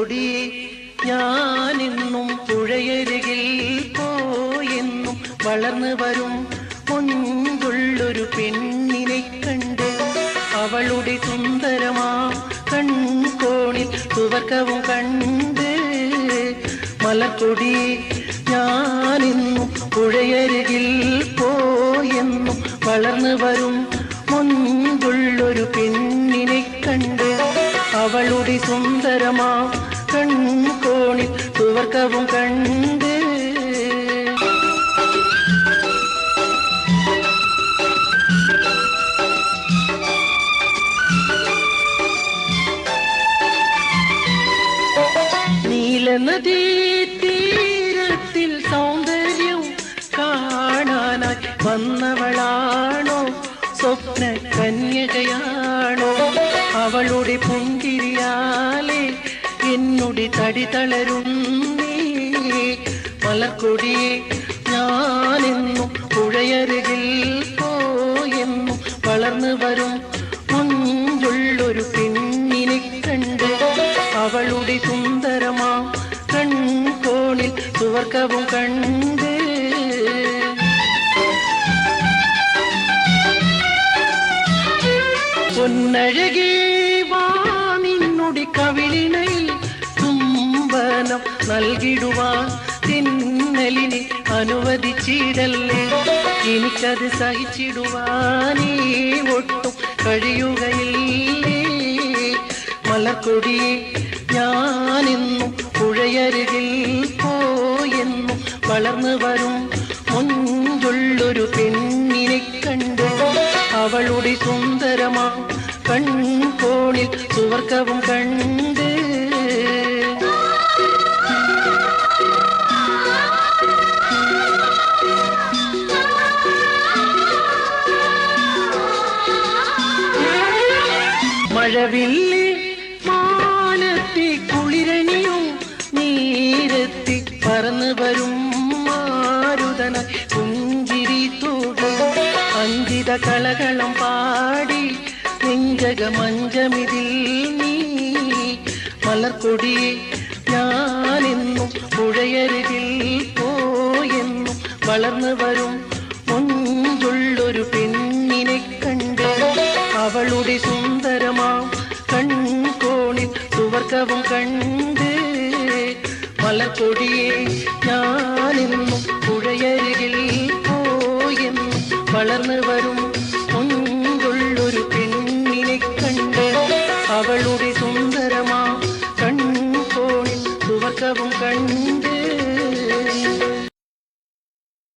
മലക്കൊടിയെ ഞാനെന്നും പുഴയരികിൽ പോയെന്നും വളർന്നു വരും മുൻപുള്ളൊരു പെണ്ണിനെ കണ്ട് അവളുടെ സുന്ദരമാ കൺകോണിൽ തുവർക്കവും കണ്ട് മലക്കൊടി ഞാനെന്നും പുഴയരികിൽ പോയെന്നും വളർന്നു വരും മുൻപുള്ളൊരു പെണ്ണിനെ കണ്ട് അവളുടെ സുന്ദരമാ നീലനദീ തീരത്തിൽ സൗന്ദര്യം കാണാനായി വന്നവളാണോ? സ്വപ്ന കന്യകയാണോ അവളുടെ പുങ്കിരിയാലെ എന്നുടെ തടി തളരുന്നേ ഞാനെന്നും പുഴയരുകിൽ പോയെന്നും വളർന്നു വരും മുഞ്ചുള്ളൊരു പെണ്ണിനെ കണ്ട് അവളുടെ സുവർക്കവും കണ്ട് പൊന്നഴകേ വാ നിന്നുടെ കവിളിനയിൽ നൽകിടുവാൻ തിന്നലിനെ അനുവദിച്ചിടല്ലേ? എനിക്കത് സഹിച്ചിടുവാനേ ഒട്ടും കഴിയുകയില്ലേ? മലക്കൊടിയെ ഞാനെന്നും പുഴയരുകിൽ വളർന്നു വരും. മുൻപുള്ളൊരു പെണ്ണിനെ കണ്ട് അവളുടെ സുന്ദരമാ കൺകോണിൽ സുവർക്കവും കണ്ട്. മഴവില്ലി അഞ്ചിത കളകളം പാടി നെഞ്ചക മഞ്ചമിതിൽ നീ മലർക്കൊടിയെ ഞാനെന്നും പുഴയരുതിൽ പോയെന്നും വളർന്നു വരും മുൻപുള്ളൊരു പെണ്ണിനെ കണ്ട് അവളുടെ സുന്ദരമാം കൺകോണിൽ സുവർക്കവും കണ്ട് മലർക്കൊടിയെ ഞാനെന്നും വളർന്നു വരും മുൻപുള്ളൊരു പെണ്ണിനെ കണ്ട് അവളുടെ സുന്ദരമാ കൺകോണിൽ സുവർക്കവും കണ്ട്